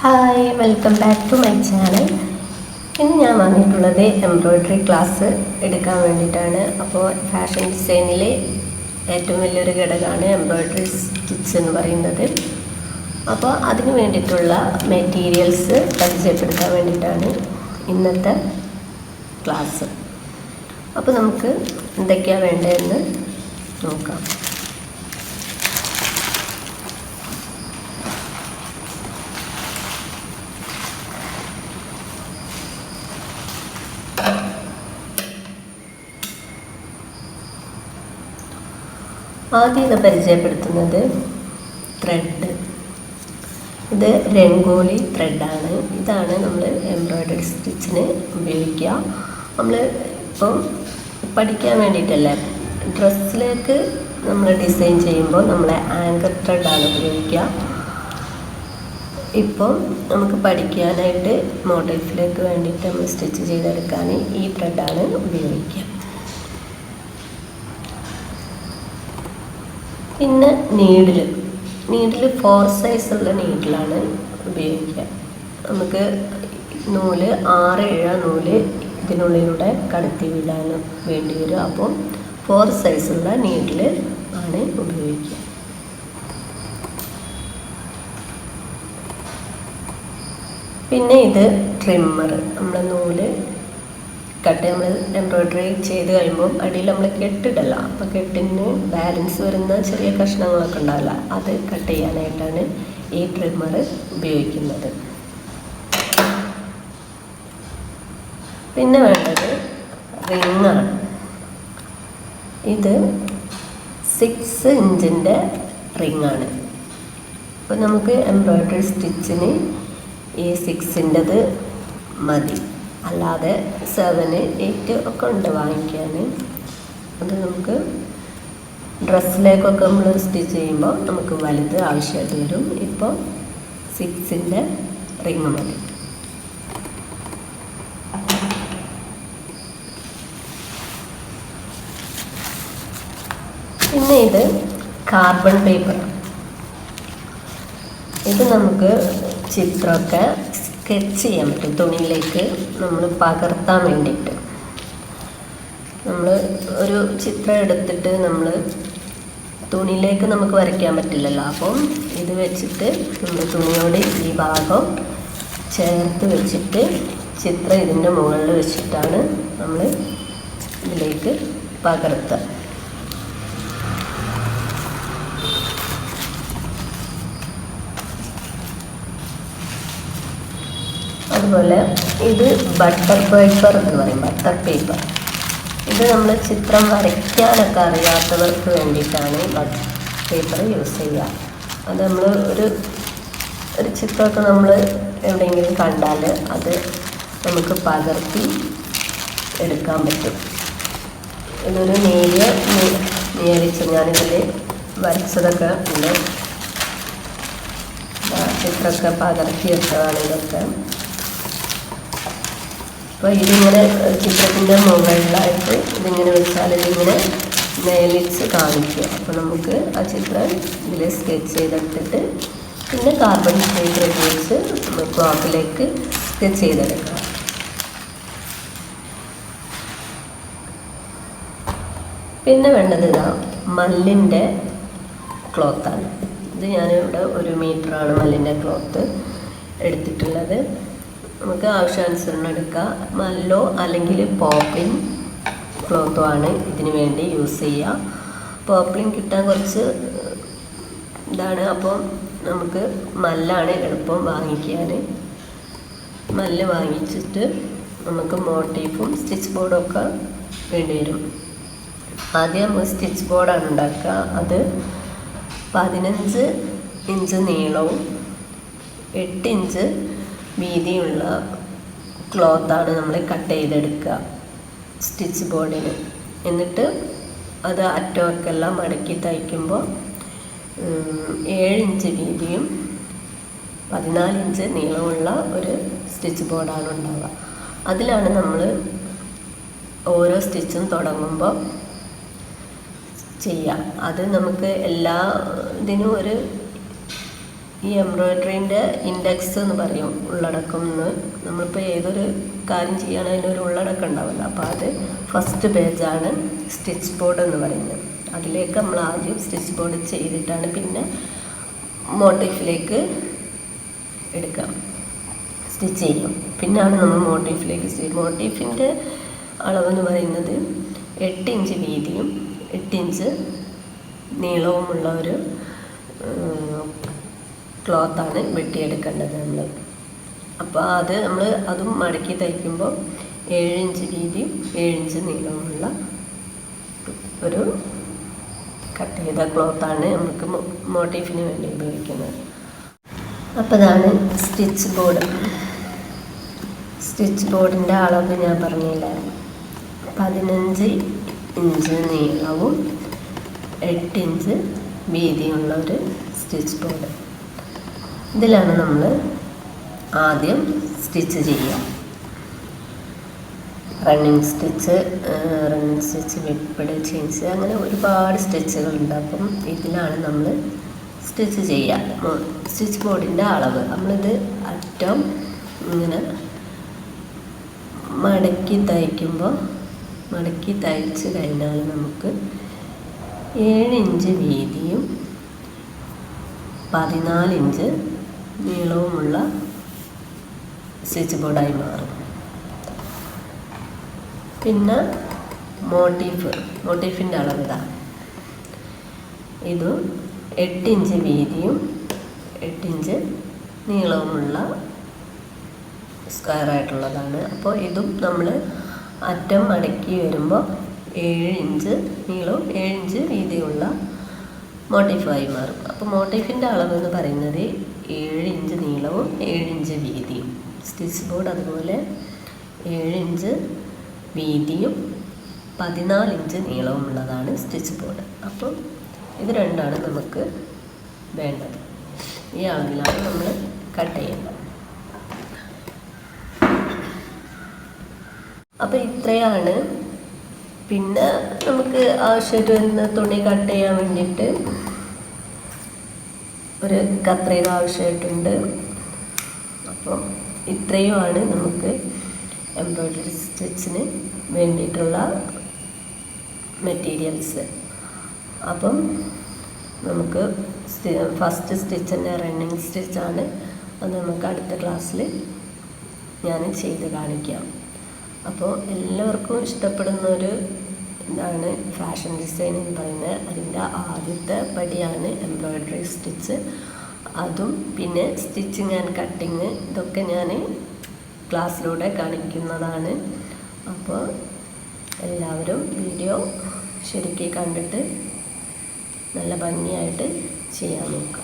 Hi welcome back to my channel ഇന്ന് ഞാൻ വന്നിട്ടുള്ളത് എംബ്രോയ്ഡറി ക്ലാസ് എടുക്കാൻ വേണ്ടിയിട്ടാണ്. അപ്പോൾ ഫാഷൻ ഡിസൈനിലെ ഏറ്റവും വലിയൊരു ഘടകമാണ് എംബ്രോയ്ഡറി സ്റ്റിച്ച് എന്ന് പറയുന്നത്. അപ്പോൾ അതിന് വേണ്ടിയിട്ടുള്ള മെറ്റീരിയൽസ് പരിചയപ്പെടുത്താൻ വേണ്ടിയിട്ടാണ് ഇന്നത്തെ ക്ലാസ് അപ്പോൾ നമുക്ക് എന്തൊക്കെയാണ് വേണ്ടതെന്ന് നോക്കാം. ആദ്യം ഇത് പരിചയപ്പെടുത്തുന്നത് ത്രെഡ് ഇത് രംഗോലി ത്രെഡാണ് ഇതാണ് നമ്മൾ എംബ്രോയ്ഡറി സ്റ്റിച്ചിന് ഉപയോഗിക്കുക. നമ്മൾ ഇപ്പം പഠിക്കാൻ വേണ്ടിയിട്ടല്ലേ? ഡ്രസ്സിലേക്ക് നമ്മൾ ഡിസൈൻ ചെയ്യുമ്പോൾ നമ്മൾ ആങ്കർ ത്രെഡാണ് ഉപയോഗിക്കുക. ഇപ്പം നമുക്ക് പഠിക്കാനായിട്ട് മോഡൽസിലേക്ക് വേണ്ടിയിട്ട് നമ്മൾ സ്റ്റിച്ച് ചെയ്തെടുക്കാൻ ഈ ത്രെഡാണ് ഉപയോഗിക്കുക. പിന്നെ നീഡിൽ നീഡിൽ ഫോർ സൈസുള്ള നീഡിലാണ് ഉപയോഗിക്കുക. നമുക്ക് നൂൽ ആറ് ഏഴ് നൂൽ ഇതിനുള്ളിലൂടെ കടത്തി വിടാൻ വേണ്ടി വരും. അപ്പോൾ ഫോർ സൈസുള്ള നീഡിൽ ആണ് ഉപയോഗിക്കുക. പിന്നെ ഇത് ട്രിമ്മർ നമ്മുടെ നൂൽ കട്ട് നമ്മൾ എംബ്രോയിഡറി ചെയ്ത് കഴിയുമ്പോൾ അടിയിൽ നമ്മൾ കെട്ടിടല്ല അപ്പോൾ കെട്ടിന് ബാലൻസ് വരുന്ന ചെറിയ കഷ്ണങ്ങളൊക്കെ ഉണ്ടാവില്ല. അത് കട്ട് ചെയ്യാനായിട്ടാണ് ഈ ട്രിമ്മർ ഉപയോഗിക്കുന്നത്. പിന്നെ വേണ്ടത് റിങ്ങാണ്. ഇത് സിക്സ് ഇഞ്ചിന്റെ റിങ്ങാണ്. അപ്പോൾ നമുക്ക് എംബ്രോയിഡറി സ്റ്റിച്ചിന് ഈ സിക്സിന്റെത് മതി. അല്ലാതെ സെവന് എയ്റ്റ് ഒക്കെ ഉണ്ട് വാങ്ങിക്കാൻ. അത് നമുക്ക് ഡ്രസ്സിലേക്കൊക്കെ നമ്മൾ സ്റ്റിച്ച് ചെയ്യുമ്പോൾ നമുക്ക് വലുത് ആവശ്യമായിട്ട് വരും. ഇപ്പോൾ സിക്സിന്റെ റിങ് മതി. പിന്നെ ഇത് കാർബൺ പേപ്പർ. ഇത് നമുക്ക് ചിത്രമൊക്കെ സ്കെച്ച് ചെയ്യാൻ പറ്റും. തുണിയിലേക്ക് നമ്മൾ പകർത്താൻ വേണ്ടിയിട്ട്. നമ്മൾ ഒരു ചിത്രം എടുത്തിട്ട് നമ്മൾ തുണിയിലേക്ക് നമുക്ക് വരയ്ക്കാൻ പറ്റില്ലല്ലോ. അപ്പം ഇത് വെച്ചിട്ട് നമ്മൾ തുണിയോട് ഈ ഭാഗം ചേർത്ത് വെച്ചിട്ട് ചിത്രം ഇതിന്റെ മുകളിൽ വെച്ചിട്ടാണ് നമ്മൾ ഇതിലേക്ക് പകർത്തുക. അതുപോലെ ഇത് ബട്ടർ പേപ്പർ എന്ന് പറയും ബട്ടർ പേപ്പർ ഇത് നമ്മൾ ചിത്രം വരയ്ക്കാനൊക്കെ അറിയാത്തവർക്ക് വേണ്ടിയിട്ടാണ് ബട്ടർ പേപ്പർ യൂസ് ചെയ്യുക. അത് നമ്മൾ ഒരു ഒരു ചിത്രമൊക്കെ നമ്മൾ എവിടെയെങ്കിലും കണ്ടാൽ അത് നമുക്ക് പകർത്തി എടുക്കാൻ പറ്റും. ഇതൊരു നേരിയ നേരിച്ച് ഞാനിതിൽ വരച്ചതൊക്കെ ഉണ്ട്. ചിത്രമൊക്കെ പകർത്തി വെച്ചതാണ് ഇതൊക്കെ. അപ്പോൾ ഇതിങ്ങനെ ചിത്രത്തിന്റെ മുകളിലായിട്ട് ഇതിങ്ങനെ വെച്ചാൽ ഇതിങ്ങനെ മേലിച്ച് കാണിക്കുക. അപ്പോൾ നമുക്ക് ആ ചിത്രം ഇതിൽ സ്കെച്ച് ചെയ്തെടുത്തിട്ട് പിന്നെ കാർബൺ പേപ്പർ ഉപയോഗിച്ച് ക്ലോത്തിലേക്ക് സ്കെച്ച് ചെയ്തെടുക്കാം. പിന്നെ വേണ്ടത് ഇതാ മല്ലിന്റെ ക്ലോത്താണ്. ഇത് ഞാനിവിടെ ഒരു മീറ്ററാണ് മല്ലിന്റെ ക്ലോത്ത് എടുത്തിട്ടുള്ളത്. നമുക്ക് ആവശ്യാനുസരണം എടുക്കാം. മല്ലോ അല്ലെങ്കിൽ പോപ്പിൻ ക്ലോത്തോ ആണ് ഇതിന് വേണ്ടി യൂസ് ചെയ്യുക പോപ്പിൻ കിട്ടാൻ കുറച്ച് ഇതാണ്. അപ്പോൾ നമുക്ക് മല്ലാണ് എളുപ്പം വാങ്ങിക്കാൻ. മല്ല് വാങ്ങിച്ചിട്ട് നമുക്ക് മോട്ടീഫും സ്റ്റിച്ച് ബോർഡും ഒക്കെ വേണ്ടി വരും. ആദ്യം സ്റ്റിച്ച് ബോർഡാണ് ഉണ്ടാക്കുക. അത് പതിനഞ്ച് ഇഞ്ച് നീളവും എട്ട് ഇഞ്ച് വീതിയുള്ള ക്ലോത്താണ് നമ്മൾ കട്ട് ചെയ്തെടുക്കുക. സ്റ്റിച്ച് ബോർഡിന് എന്നിട്ട് അത് അറ്റമൊക്കെല്ലാം മടക്കി തയ്ക്കുമ്പോൾ ഏഴ് ഇഞ്ച് വീതിയും പതിനാല് ഇഞ്ച് നീളമുള്ള ഒരു സ്റ്റിച്ച് ബോർഡാണ് ഉണ്ടാവുക. അതിലാണ് നമ്മൾ ഓരോ സ്റ്റിച്ചും തുടങ്ങുമ്പോൾ ചെയ്യുക. അത് നമുക്ക് എല്ലാ ഇതിനും ഒരു ഈ എംബ്രോയ്ഡറിന്റെ ഇൻഡെക്സ് എന്ന് പറയും ഉള്ളടക്കം എന്ന് നമ്മളിപ്പോൾ ഏതൊരു കാര്യം ചെയ്യുകയാണെങ്കിൽ അതിനൊരു ഉള്ളടക്കം ഉണ്ടാവില്ല അപ്പോൾ അത് ഫസ്റ്റ് പേജാണ് സ്റ്റിച്ച് ബോർഡ് എന്ന് പറയുന്നത്. അതിലേക്ക് നമ്മൾ ആദ്യം സ്റ്റിച്ച് ബോർഡ് ചെയ്തിട്ടാണ് പിന്നെ മോട്ടീഫിലേക്ക് എടുക്കാം സ്റ്റിച്ച് ചെയ്യും പിന്നാണ് നമ്മൾ മോട്ടീഫിലേക്ക് സ്റ്റിച്ച് മോട്ടീഫിന്റെ അളവെന്ന് പറയുന്നത് എട്ട് ഇഞ്ച് വീതിയും എട്ട് ഇഞ്ച് നീളവുമുള്ള ഒരു ക്ലോത്താണ് വെട്ടിയെടുക്കേണ്ടത് നമ്മൾ അപ്പോൾ അത് നമ്മൾ അതും മടക്കി തയ്ക്കുമ്പോൾ ഏഴ് ഇഞ്ച് വീതിയും ഏഴ് ഇഞ്ച് ഒരു കട്ട് ചെയ്ത ക്ലോത്താണ് നമുക്ക് മോട്ടീഫിന് വേണ്ടി ഉപയോഗിക്കുന്നത്. അപ്പോൾ ഇതാണ് സ്റ്റിച്ച് ബോർഡ്. സ്റ്റിച്ച് ബോർഡിന്റെ അളവ് ഞാൻ പറഞ്ഞില്ലായിരുന്നു പതിനഞ്ച് ഇഞ്ച് നീളവും എട്ട് ഇഞ്ച് വീതിയുള്ള ഒരു സ്റ്റിച്ച് ബോർഡ്. ഇതിലാണ് നമ്മൾ ആദ്യം സ്റ്റിച്ച് ചെയ്യുക. Running stitch running stitch whipped chains അങ്ങനെ ഒരുപാട് സ്റ്റിച്ചുകളുണ്ട് അപ്പം ഇതിലാണ് നമ്മൾ സ്റ്റിച്ച് ചെയ്യുക. സ്റ്റിച്ച് ബോർഡിന്റെ അളവ്. നമ്മളിത് അറ്റം ഇങ്ങനെ മടക്കി തയ്ക്കുമ്പോൾ മടക്കി തയ്ച്ച് കഴിഞ്ഞാൽ നമുക്ക് ഏഴ് ഇഞ്ച് വീതിയും പതിനാല് ഇഞ്ച് നീളവുമുള്ള സ്വിച്ച് ബോർഡായി മാറും. പിന്നെ മോട്ടീഫ് മോട്ടീഫിന്റെ അളവ് ഇതാ എട്ട് ഇഞ്ച് വീതിയും എട്ട് ഇഞ്ച് നീളവുമുള്ള സ്ക്വയർ ആയിട്ടുള്ളതാണ്. അപ്പോൾ ഇതും നമ്മൾ അറ്റം മടക്കി വരുമ്പോൾ ഏഴ് ഇഞ്ച് നീളവും ഏഴ് ഇഞ്ച് വീതിയുള്ള മോട്ടീഫായി മാറും. അപ്പോൾ മോട്ടീഫിന്റെ അളവ് എന്ന് പറയുന്നത് ഏഴ് ഇഞ്ച് നീളവും ഏഴ് ഇഞ്ച് വീതിയും. സ്റ്റിച്ച് ബോർഡ് അതുപോലെ ഏഴ് ഇഞ്ച് വീതിയും പതിനാല് ഇഞ്ച് നീളവും ഉള്ളതാണ് സ്റ്റിച്ച് ബോർഡ്. അപ്പം ഇത് രണ്ടാണ് നമുക്ക് വേണ്ടത്. ഈ അളവിലാണ് നമ്മൾ കട്ട് ചെയ്യേണ്ടത് അപ്പോൾ ഇത്രയാണ്. പിന്നെ നമുക്ക് ആവശ്യമായിട്ട് വരുന്ന തുണി കട്ട് ചെയ്യാൻ വേണ്ടിയിട്ട് ഒരു കത്രയിൽ ആവശ്യമായിട്ടുണ്ട്. അപ്പം ഇത്രയുമാണ് നമുക്ക് എംബ്രോയ്ഡറി സ്റ്റിച്ചിന് വേണ്ടിയിട്ടുള്ള മെറ്റീരിയൽസ് അപ്പം നമുക്ക് ഫസ്റ്റ് സ്റ്റിച്ച് തന്നെ റണ്ണിങ് സ്റ്റിച്ചാണ് അത് നമുക്ക് അടുത്ത ക്ലാസ്സിൽ ഞാൻ ചെയ്ത് കാണിക്കാം. അപ്പോൾ എല്ലാവർക്കും ഇഷ്ടപ്പെടുന്ന ഒരു എന്താണ് ഫാഷൻ ഡിസൈൻ എന്ന് പറയുന്നത്. അതിന്റെ ആദ്യത്തെ പടിയാണ് എംബ്രോയ്ഡറി സ്റ്റിച്ച് അതും പിന്നെ സ്റ്റിച്ചിങ് ആൻഡ് കട്ടിങ് ഇതൊക്കെ ഞാൻ ക്ലാസ്സിലൂടെ കാണിക്കുന്നതാണ്. അപ്പോൾ എല്ലാവരും വീഡിയോ ശരിക്കും കണ്ടിട്ട് നല്ല ഭംഗിയായിട്ട് ചെയ്യാൻ നോക്കുക